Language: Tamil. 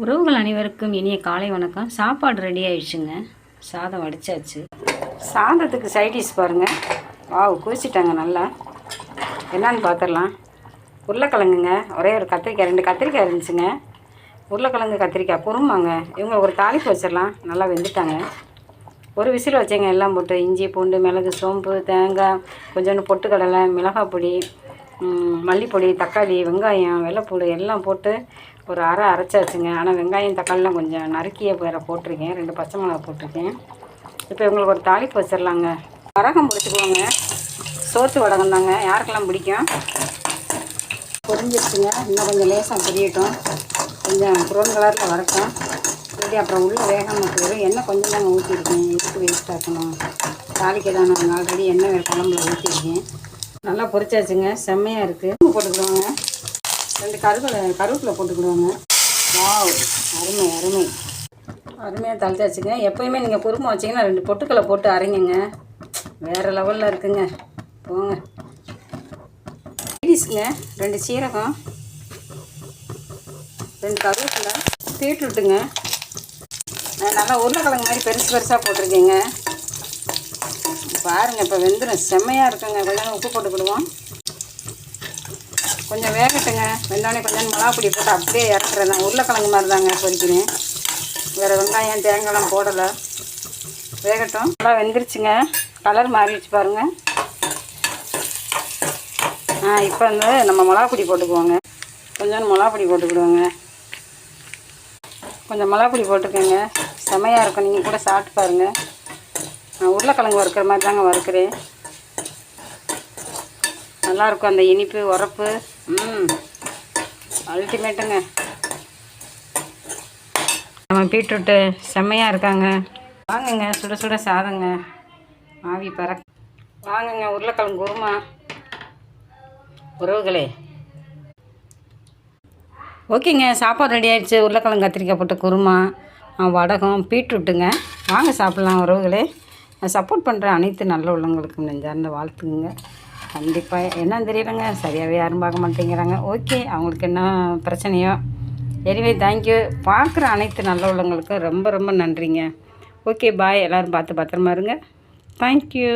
உறவுகள் அனைவருக்கும் இனிய காலை வணக்கம். சாப்பாடு ரெடி ஆயிடுச்சுங்க. சாதம் வடிச்சாச்சு. சாதத்துக்கு சைடிஷ் பாருங்கள் வாவ் குதிச்சிட்டாங்க நல்லா. என்னன்னு பார்த்துடலாம் உருளைக்கிழங்குங்க. ஒரே ஒரு கத்திரிக்காய் ரெண்டு கத்திரிக்காய் இருந்துச்சுங்க. உருளைக்கிழங்கு கத்திரிக்காய் குருமாங்க. இவங்க ஒரு தாளிப்பு வச்சிடலாம் நல்லா வெந்துட்டாங்க. ஒரு விசில் வச்சேங்க. எல்லாம் போட்டு இஞ்சி பூண்டு மிளகு சோம்பு தேங்காய் கொஞ்சோண்டு பொட்டுக்கடலை மிளகாய் பொடி மல்லிப்பொடி தக்காளி வெங்காயம் வெள்ளைப்பூடு எல்லாம் போட்டு ஒரு அரை அரைச்சாச்சுங்க. ஆனால் வெங்காயம் தக்காளிலாம் கொஞ்சம் நறுக்கிய வேற போட்டிருக்கேன். ரெண்டு பச்சை மிளகா போட்டிருக்கேன். இப்போ இவங்களுக்கு ஒரு தாளிப்பு வச்சிடலாங்க வரகம் பிடிச்சிக்குவோங்க சோத்து வடகம் தாங்க யாருக்கெல்லாம் பிடிக்கும்? பொரிஞ்சிருச்சுங்க. இன்னும் கொஞ்சம் லேசாக பொரியட்டும். கொஞ்சம் ப்ரௌன் கலரில் வரட்டும் இப்படி அப்புறம் உள்ளே வேகம் போயிடும் எண்ணெய் கொஞ்சம் தாங்க ஊற்றிருக்கேன் எதுக்கு வேஸ்ட் ஆக்கணும் தாளிக்க தான் நான் ஆல்ரெடி எண்ணெய் குழம்புல ஊற்றிருக்கேன் நல்லா பொரிச்சாச்சுங்க. செம்மையாக இருக்குது போட்டுக்கிறோங்க போட்டுக்கிடுவாங்க ரெண்டு கருவேப்பிலை கருவேப்பிலை போட்டுக்கிடுவாங்க. வாவ் அருமை அருமை. அருமையாக தளிச்சாச்சுங்க எப்பயுமே நீங்கள் குருமா வச்சிங்கன்னா ரெண்டு பொட்டுக்களை போட்டு அரைங்கங்க. வேறு லெவலில் இருக்குங்க. போங்க. லேடிஸுங்க ரெண்டு சீரகம் ரெண்டு கருவேப்பிலை பீட்ரூட்டுங்க. நல்லா உருளைக்கிழங்கு மாதிரி பெருசு பெருசாக போட்டிருக்கீங்க. பாருங்க இப்போ வெந்துடும் செம்மையாக இருக்குங்க. கொஞ்சம் உப்பு போட்டுக்கிடுவோம். கொஞ்சம் வேகட்டுங்க. வெந்தோடனே கொஞ்சம் மிளகா பொடி போட்டு அப்படியே இறக்குறேன். நான் உருளைக்கிழங்கு மாதிரி தாங்க பொறிக்கிறேன் வேறு வெங்காயம் தேங்காய்லாம் போடலை. வேகட்டும். நல்லா வெந்துருச்சுங்க. கலர் மாறிடுச்சு பாருங்கள் ஆ இப்போ வந்து நம்ம மிளகா பொடி போட்டுக்குவோங்க. கொஞ்சம் மிளகா பொடி போட்டுக்கிடுவோங்க. கொஞ்சம் மிளகா பொடி போட்டுக்கோங்க. செமையாக இருக்கும். நீங்கள் கூட சாப்பிட்டு பாருங்கள் நான் உருளைக்கிழங்கு வறுக்கிற மாதிரி தாங்க வறுக்கிறேன். நல்லாயிருக்கும் அந்த இனிப்பு உரப்பு. ம். அல்டிமேட்டுங்க நம்ம பீட்ரூட்டு செம்மையாக இருக்காங்க. வாங்குங்க சுட சுட சாதங்க. ஆவி பற வாங்குங்க உருளைக்கிழங்கு குருமா. உறவுகளே. ஓகேங்க சாப்பாடு ரெடி ஆகிடுச்சு உருளைக்கிழங்கு கத்திரிக்காய் போட்ட குருமா வடகம் பீட்ரூட்டுங்க. வாங்க சாப்பிட்லாம் உறவுகளே. நான் சப்போர்ட் பண்ணுற அனைத்து நல்ல உள்ளவங்களுக்கும் நெஞ்சார்ந்த வாழ்த்துக்குங்க. கண்டிப்பாக என்னன்னு தெரியலங்க. சரியாகவே யாரும் பார்க்க மாட்டேங்கிறாங்க. ஓகே அவங்களுக்கு என்ன பிரச்சனையோ. எனிவே தேங்க்யூ பார்க்குற அனைத்து நல்ல உள்ளவங்களுக்கும் ரொம்ப ரொம்ப நன்றிங்க. ஓகே பாய் எல்லோரும் பார்த்து பத்திரமா இருங்க. தேங்க்யூ